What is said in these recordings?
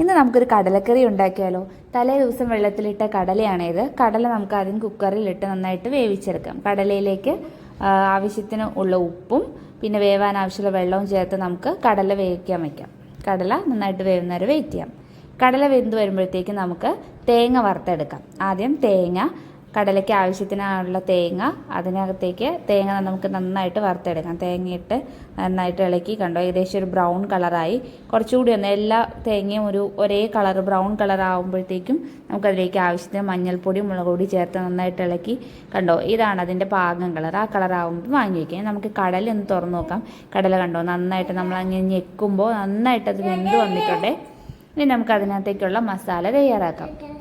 ഇന്ന് നമുക്കൊരു കടലക്കറി ഉണ്ടാക്കിയാലോ? തലേ ദിവസം വെള്ളത്തിലിട്ട കടലയാണിത്. കടല നമുക്ക് ആദ്യം കുക്കറിലിട്ട് നന്നായിട്ട് വേവിച്ചെടുക്കാം. കടലയിലേക്ക് ആവശ്യത്തിന് ഉള്ള ഉപ്പും പിന്നെ വേവാൻ ആവശ്യമുള്ള വെള്ളവും ചേർത്ത് നമുക്ക് കടല വേവിക്കാൻ വയ്ക്കാം കടല നന്നായിട്ട് വേവുന്ന വേവുന്നവരെ വെയിറ്റ് ചെയ്യാം. കടല വെന്ത് വരുമ്പോഴത്തേക്ക് നമുക്ക് തേങ്ങ വറുത്തെടുക്കാം. ആദ്യം തേങ്ങ കടലയ്ക്ക് ആവശ്യത്തിനുള്ള തേങ്ങ അതിനകത്തേക്ക് തേങ്ങ നമുക്ക് നന്നായിട്ട് വറുത്തെടുക്കാം. തേങ്ങയിട്ട് നന്നായിട്ട് ഇളക്കി കണ്ടോ? ഏകദേശം ഒരു ബ്രൗൺ കളറായി. കുറച്ചുകൂടി ഒന്ന് എല്ലാ തേങ്ങയും ഒരു ഒരേ കളർ ബ്രൗൺ കളർ ആകുമ്പോഴത്തേക്കും നമുക്കതിലേക്ക് ആവശ്യത്തിന് മഞ്ഞൾപ്പൊടി മുളക് പൊടി ചേർത്ത് നന്നായിട്ട് ഇളക്കി കണ്ടോ? ഇതാണ് അതിന്റെ പാകം കളർ. ആ കളർ ആകുമ്പോൾ വാങ്ങി വയ്ക്കാം നമുക്ക് കടല ഒന്ന് തുറന്ന് നോക്കാം. കടല കണ്ടോ? നന്നായിട്ട് നമ്മൾ അങ്ങനെ ഞെക്കുമ്പോൾ നന്നായിട്ട് അത് വെന്ത് വന്നിട്ടുണ്ടേ. ഇനി നമുക്ക് അതിനകത്തേക്കുള്ള മസാല തയ്യാറാക്കാം.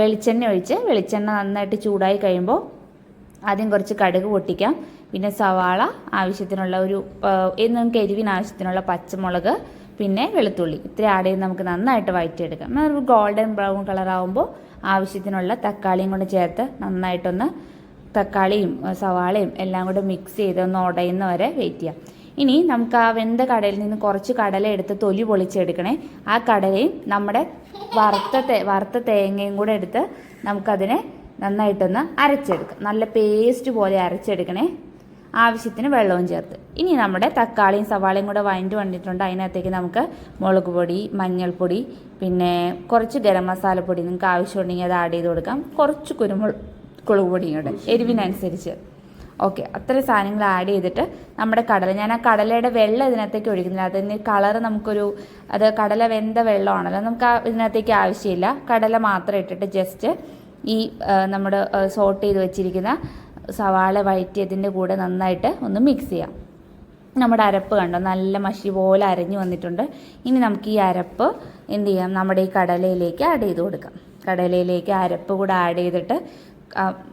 വെളിച്ചെണ്ണ ഒഴിച്ച് വെളിച്ചെണ്ണ നന്നായിട്ട് ചൂടായി കഴിയുമ്പോൾ ആദ്യം കുറച്ച് കടുക് പൊട്ടിക്കാം. പിന്നെ സവാള ആവശ്യത്തിനുള്ള ഒരു നമുക്ക് എരിവിന് ആവശ്യത്തിനുള്ള പച്ചമുളക് പിന്നെ വെളുത്തുള്ളി. ഇത്ര ആഡ് ചെയ്ത് നമുക്ക് നന്നായിട്ട് വഴറ്റിയെടുക്കാം എന്നാൽ ഒരു ഗോൾഡൻ ബ്രൗൺ കളർ ആവുമ്പോൾ ആവശ്യത്തിനുള്ള തക്കാളിയും കൂടെ ചേർത്ത് നന്നായിട്ടൊന്ന് തക്കാളിയും സവാളയും എല്ലാം കൂടെ മിക്സ് ചെയ്ത് ഒന്ന് ഉടയുന്ന വരെ വെയിറ്റ് ചെയ്യാം. ഇനി നമുക്ക് ആ വെന്ത കടലിൽ നിന്ന് കുറച്ച് കടല എടുത്ത് തൊലി പൊളിച്ചെടുക്കണേ. ആ കടലയും നമ്മുടെ വറുത്ത തേ വറുത്ത തേങ്ങയും കൂടെ എടുത്ത് നമുക്കതിനെ നന്നായിട്ടൊന്ന് അരച്ചെടുക്കാം. നല്ല പേസ്റ്റ് പോലെ അരച്ചെടുക്കണേ. ആവശ്യത്തിന് വെള്ളവും ചേർത്ത്. ഇനി നമ്മുടെ തക്കാളിയും സവാളയും കൂടെ വൈൻഡ് വന്നിട്ടുണ്ട്. അതിനകത്തേക്ക് നമുക്ക് മുളക് പൊടി മഞ്ഞൾപ്പൊടി പിന്നെ കുറച്ച് ഗരം മസാലപ്പൊടി നിങ്ങൾക്ക് ആവശ്യമുണ്ടെങ്കിൽ അത് ആഡ് ചെയ്ത് കൊടുക്കാം. കുറച്ച് കുരുമുളക് പൊടിയും കൂടെ എരിവിനനുസരിച്ച്. ഓക്കെ അത്ര സാധനങ്ങൾ ആഡ് ചെയ്തിട്ട് നമ്മുടെ കടല. ഞാൻ ആ കടലയുടെ വെള്ളം ഇതിനകത്തേക്ക് ഒഴിക്കുന്നില്ല. അതിന് കളറ് നമുക്കൊരു അത് കടല വെന്ത വെള്ളമാണല്ലോ. നമുക്ക് ആ ഇതിനകത്തേക്ക് ആവശ്യമില്ല. കടല മാത്രം ഇട്ടിട്ട് ജസ്റ്റ് ഈ നമ്മുടെ സോട്ട് ചെയ്ത് വെച്ചിരിക്കുന്ന സവാള വഴറ്റിയതിന്റെ കൂടെ നന്നായിട്ട് ഒന്ന് മിക്സ് ചെയ്യാം. നമ്മുടെ അരപ്പ് കണ്ടോ? നല്ല മഷി പോലെ അരഞ്ഞു വന്നിട്ടുണ്ട്. ഇനി നമുക്ക് ഈ അരപ്പ് എന്ത് ചെയ്യാം? നമ്മുടെ ഈ കടലയിലേക്ക് ആഡ് ചെയ്ത് കൊടുക്കാം. കടലയിലേക്ക് അരപ്പ് കൂടെ ആഡ് ചെയ്തിട്ട്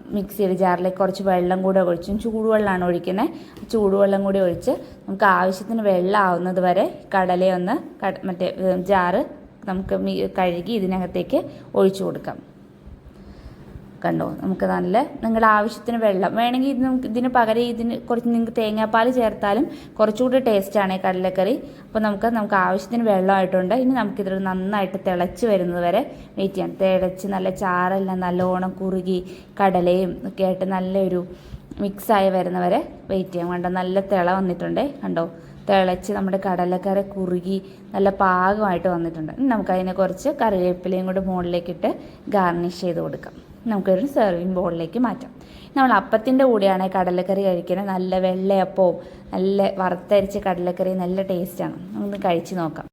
മിക്സിയുടെ ജാറിലേക്ക് കുറച്ച് വെള്ളം കൂടെ ഒഴിച്ചും ചൂടുവെള്ളമാണ് ഒഴിക്കുന്നത് ചൂടുവെള്ളം കൂടി ഒഴിച്ച് നമുക്ക് ആവശ്യത്തിന് വെള്ളം ആവുന്നത് വരെ കടലയൊന്ന് കട- മറ്റേ ജാറ് നമുക്ക് കഴുകി ഇതിനകത്തേക്ക് ഒഴിച്ചു കൊടുക്കാം. കണ്ടോ? നമുക്ക് നല്ല നിങ്ങളുടെ ആവശ്യത്തിന് വെള്ളം. വേണമെങ്കിൽ ഇത് നമുക്ക് ഇതിന് പകരം ഇതിന് കുറച്ച് നിങ്ങൾക്ക് തേങ്ങാപ്പാൽ ചേർത്താലും കുറച്ചുകൂടി ടേസ്റ്റാണ് ഈ കടലക്കറി. അപ്പോൾ നമുക്ക് നമുക്ക് ആവശ്യത്തിന് വെള്ളമായിട്ടുണ്ട് ഇനി നമുക്കിത് നന്നായിട്ട് തിളച്ച് വരുന്നത് വരെ വെയിറ്റ് ചെയ്യാം. തിളച്ച് നല്ല ചാറെല്ലാം നല്ലോണം കുറുകി കടലയും ഒക്കെ ആയിട്ട് നല്ലൊരു മിക്സായി വരുന്നവരെ വെയിറ്റ് ചെയ്യാം. കണ്ടോ? നല്ല തിള വന്നിട്ടുണ്ടേ. കണ്ടോ? തിളച്ച് നമ്മുടെ കടലക്കറി കുറുകി നല്ല പാകമായിട്ട് വന്നിട്ടുണ്ട്. നമുക്കതിനെ കുറച്ച് കറിവേപ്പിലയും കൂടി മുകളിലേക്കിട്ട് ഗാർണിഷ് ചെയ്ത് കൊടുക്കാം. നമുക്കൊരു സെർവിങ് ബോളിലേക്ക് മാറ്റാം. നമ്മൾ അപ്പത്തിന്റെ കൂടെയാണ് കടലക്കറി കഴിക്കുന്നത്. നല്ല വെള്ളയപ്പവും നല്ല വറുത്തരിച്ച കടലക്കറി നല്ല ടേസ്റ്റാണ് ഒന്ന് കഴിച്ച് നോക്കാം.